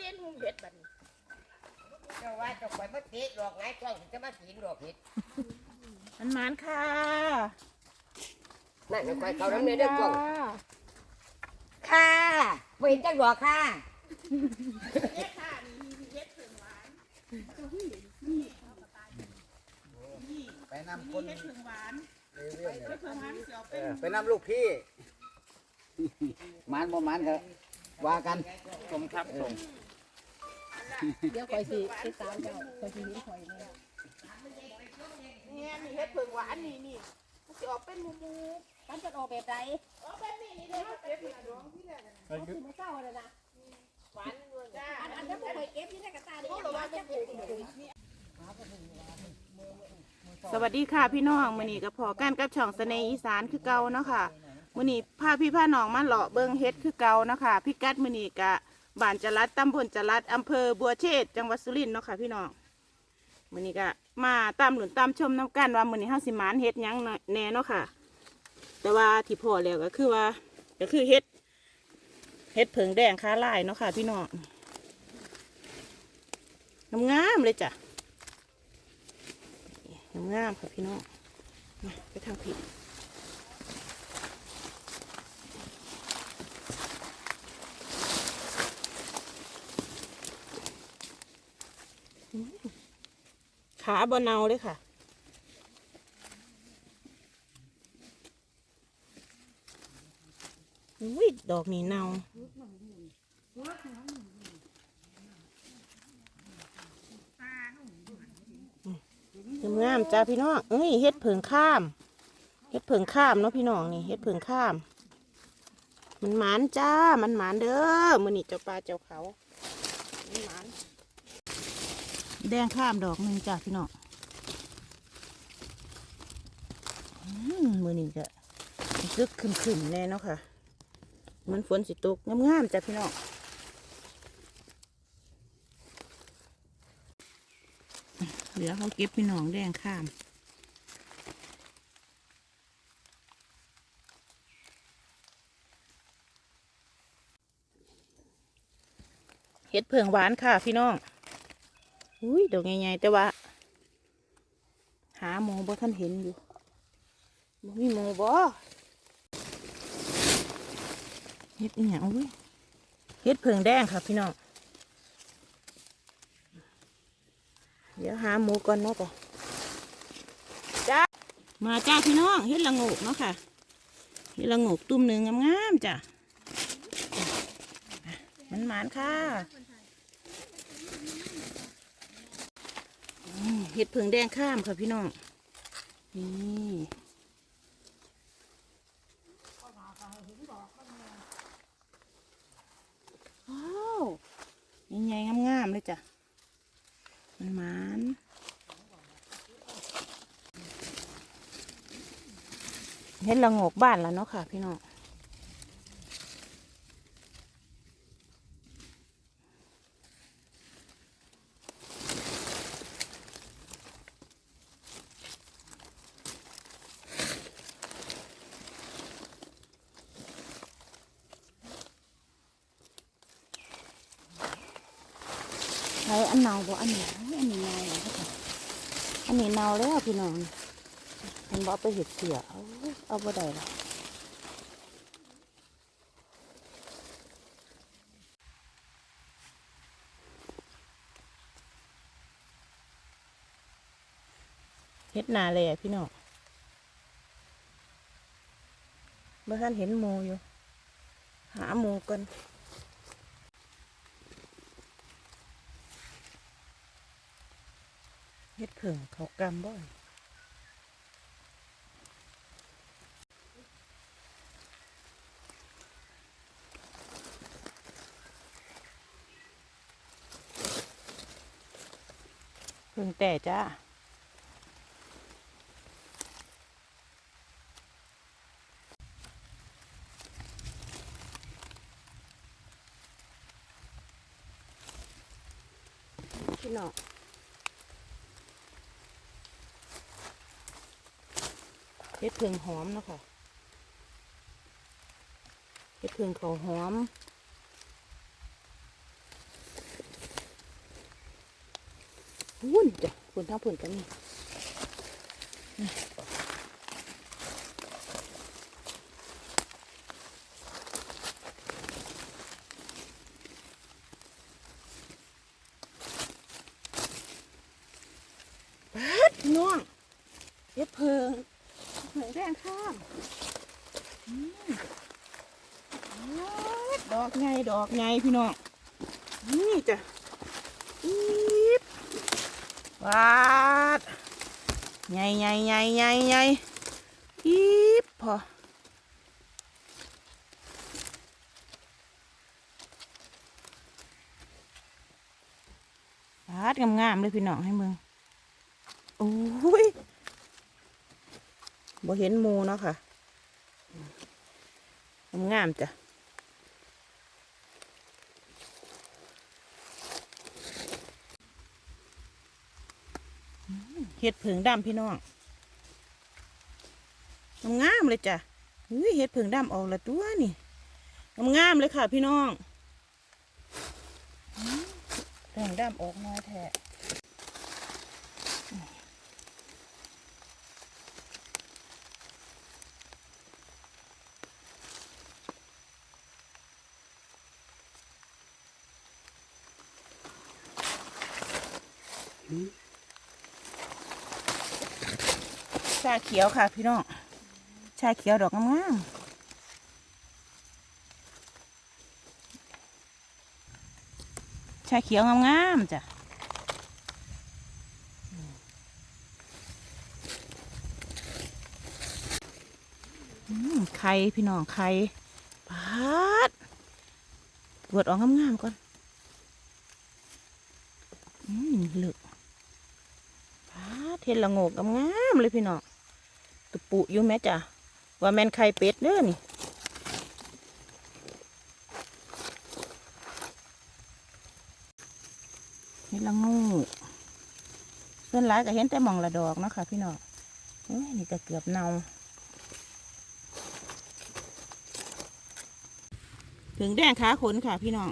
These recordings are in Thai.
ซียนหุงเห็ดบัดนี้เจ้าว่าเจ้าข่อยมาเตะดอกไงกล้องจะมากินดอกเห็ดมันหมานค่ะนั่นข่อยเขาน้ำเนื้อเด้อกล้องค่ะบ่เห็นจักดอกค่ะเห็ดค่ะนี่เห็ดเผือกหวานไปนำคนเห็ดเผือกหวานเรื่อยเห็ดเผือกหวานเสียวๆเป็เอนอไปนำลูกพี่ มันบ่มันก็ว่ากัน สมครับสม เดี๋ยวคอยสิติดตามเจ้าคอยสิเห็นคอยเนี่ยเนี่ยนี่เห็ดเผือกหวานนี่นี่มันสิออกเป็นหมูหมูมันจะออกแบบใดออกแบบนี้นี่เด้อเก็บนี่ดวงที่แรกนะมันสิมาเศร้าเลยนะหวานด้วยจ้าอันอันนั้นบ่เคยเก็บที่ในกระตาเด้พวกเราว่าจะปลูกสวัสดีค่ะพี่น้องมื้อนี้ก็พอกันกับช่องเสน่ห์อีสานคือเก่าเนาะค่ะมือนี้พาพี่พาน้องมาเลาะเบิงเฮ็ดคือเก่าเนาะค่ะพิกัดมือนีกะ บ้านจรัดตำบลจรัดอำเภอบัวเชษจังหวัดสุรินทร์เนาะค่ะพี่น้องมื้อนี้ก็มาตามหลุนตามชมน้ำกันว่ามื้อนี้เฮาสิหมานเฮ็ดหยังแน่เนาะค่ะ แต่ว่าที่พอแล้วก็คือว่าก็คือเฮ็ดเฮ็ดเผิงแดงค้าลายเนาะค่ะ พี่น้องงามๆเลยจ้ะงามๆค่ะพี่น้องไปทางผิด ขาบนเนาเลยค่ะอุ้ยดอกนี้เนาเงามจ้าพี่น้อง เอ้ยเฮ็ดเผิงข้าม เฮ็ดเผิงข้ามเนาะพี่น้องนี่เฮ็ดเผิงข้าม มันหมานจ้า มันหมานเด้อ มือนี่เจ้าปลาเจ้าเขา มันหมาน แดงข้ามดอกหนึ่งจ้าพี่น้องมือนี่จะซึกขึ้นๆแน่เนาะค่ะ มันฝนสิตกงามๆจ้าพี่น้องเหลือเขาเก็บพี่น้องแดงข้ามเห็ดเผืองหวานค่ะพี่น้อง อุ้ยดอกใหญ่ๆแต่ว่า หาหมูบ่ท่านเห็นอยู่บ่มีหมูบ่เห็ดอีหยังอุ้ยเห็ดเผืองแดงค่ะพี่น้องเดี๋ยวหาหมูก่อนเนาะจ้ะจ้ามาจ้าพี่น้องเฮ็ดละงกเนาะค่ะเฮ็ดละงกตุ้มหนึ่งงามๆจ้ะมันหมานค่ะอืม เห็ดเผิงแดงข้ามค่ะพี่น้อง นี่ว้าวใหญ่ๆงามๆเลยจ้ะ มันมานเห็ดละงกบ้านแล้วเนาะค่ะ พี่น้อง ช้อันเนาบ่อันนี้อันนี้เนาแล้วค่ะอันนี้เนาแล้วพี่น้องมันบ่เอาไปเห็ดเสียเอาเอาบ่ได้ละเห็ดนาเลยพี่น้องเมื่อท่านเห็นหมูอยู่ หาหมูกัน เฮ็ดเผิงเขากำบ่อยเพิ่งแต่จ้าพี่น้อง เฮ็ดเพิงหอมเนาะค่ะเฮ็ดเพิงเขาหอมวุ่นจ้ะฝุ่นทั้งฝุ่นกันนี่เปัดน้องเฮ็ดเพิง เพิงแดงข้ามอืมปัดดอกไงดอกไงพี่น้อง นี่จ้ะอีบวาดใหญ่ใหญ่ใหญ่ใหญ่ใหญ่อีบพอวาดงามๆเลยพี่น้องให้มึงโอ้ย บ่เห็นมูเนาะค่ะงามจ้ะเห็ดผึ่งดำพี่น้องงามเลยจ้ะอุ้ยเห็ดผึ่งดำออกละตัวนี่งามเลยค่ะพี่น้องผึ่งดำออกมาแท้ ชาเขียวค่ะ พี่น้องชาเขียวดอกงามๆชาเขียวงามๆจ้ะไข่พี่น้องไข่ปาดตรวจออกงามๆก่อน อืมเหลือก เทศละโงกงามเลยพี่น้องตุปุอยู่แม่จ้ะว่าแมนไข่เป็ดเด้อนี่เห็ดละโงกส่วนหลายก็เห็นแต่หมองละดอกเนาะค่ะพี่น้องอนี่ก็เกือบเนาถึงแดงขาขนค่ะพี่น้อง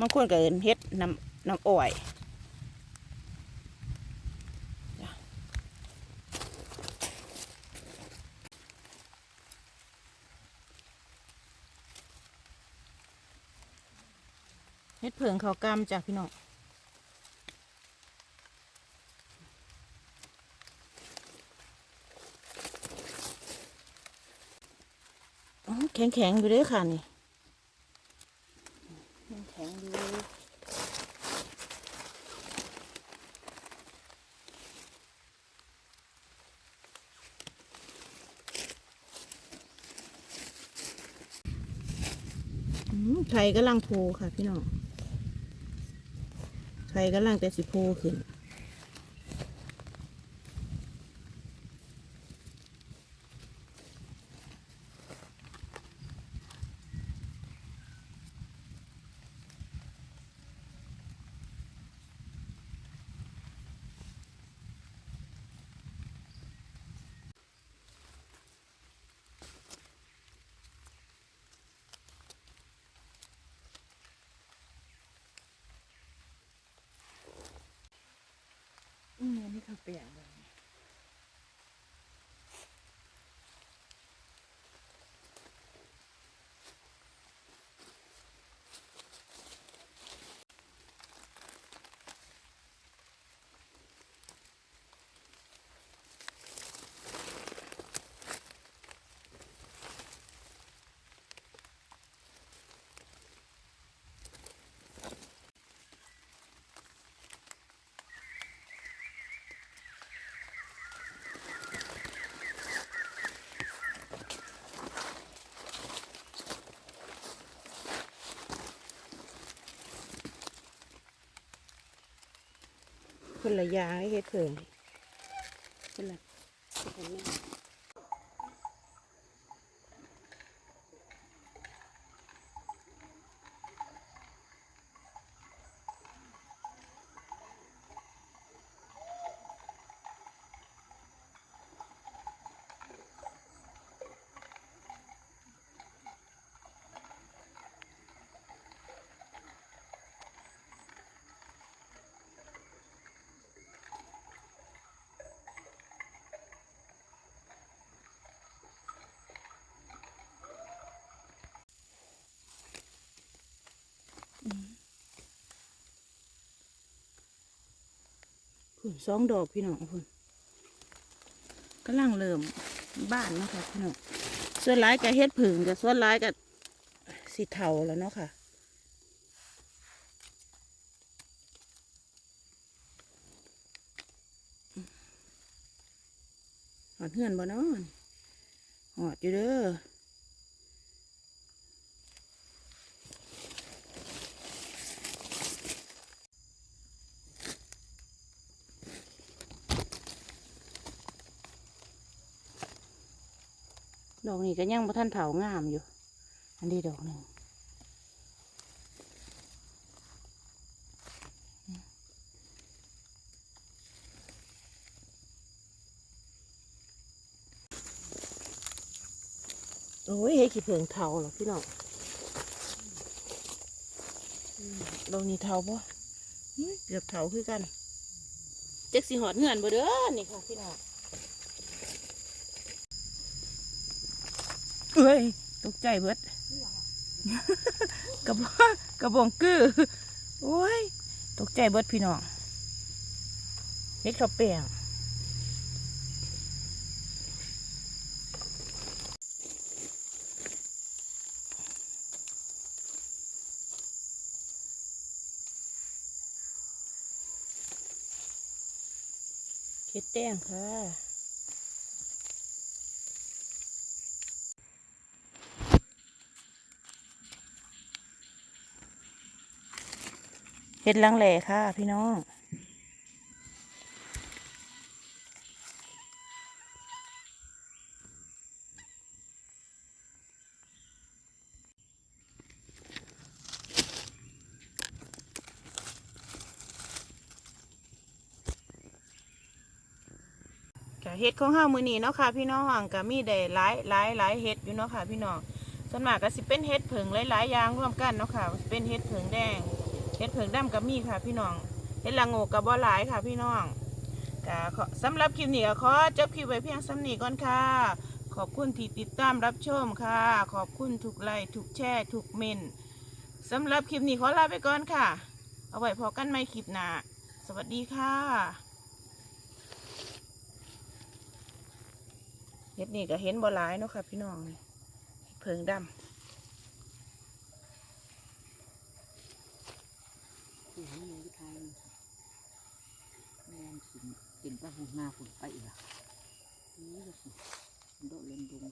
บางคนก็เอินเฮ็ดน้ำน้ำอ้อย เผิงเขาวกำจ้ะพี่น้องแข็งแข็งอยู่เด้วยค่ะนี่แข็งอยู่ไข่กำลังโพค่ะพี่น้อง ไข่กำลังแต่สิโพขึ้น อื มอัน คนละยางให้เฮ็ดเผิงคนละคนละ พุ่นสองดอกพี่น้องพุ่นกำลังเริ่มบ้านนะคะพี่น้องส่วนร้ายกับเฮ็ดผึ่งกับส่วนร้ายกับสีเทาแล้วเนาะค่ะหอดเฮือนบ่เนอนหอดอยู่เด้อ ดอกนี้ก็ยังบ่ทันเถางามอยู่ อันนี้ดอกหนึ่งโอ้ยเฮ็ดขี้เผิงเถาเหรอพี่น้องดอกนี้เถาบ่อื้อเกือบเถาคือกันเจ็กสิหอดเงื่อนบ่เด้อนี่ค่ะพี่น้อง เอ้ยตกใจเบิดกระบกระบองกือโอ้ยตกใจเบิดพี่น้องเฮ็ดข้าวเปียงเฮ็ดแต้งค่ะ เฮ็ดลังแหล่ค่ะ พี่น้องก็เฮ็ดของเฮามือนี้เนาะค่ะพี่น้องก็มีได้หลายหลายหลายเฮ็ดอยู่เนาะค่ะพี่น้องส่วนมากก็สิเป็นเฮ็ดผึ่งหลายๆอย่างร่วมกันเนาะค่ะสเป็นเฮ็ดผึ่งแดง เฮ็ดผึ่งดำก็มีค่ะพี่น้องเฮ็ดละโงกก็บ่หลายค่ะพี่น้องก็สำหรับคลิปนี้ก็ขอจบคลิปไว้เพียงส่ำนี้ก่อนค่ะ ขอบคุณที่ติดตามรับชมค่ะ ขอบคุณทุกไลค์ทุกแชร์ทุกเมนสำหรับคลิปนี้ขอลาไปก่อนค่ะ เอาไว้พอกันใหม่คลิปหน้าสวัสดีค่ะเฮ็ดนี่ก็เห็นบ่หลายเนาะค่ะพี่น้องเพิงดำ ผู้หญิงอยู่ไทยแม่สินกินไปหงนาฝุ่นไปอีกอะนี่ก็สิโดดเล่นดง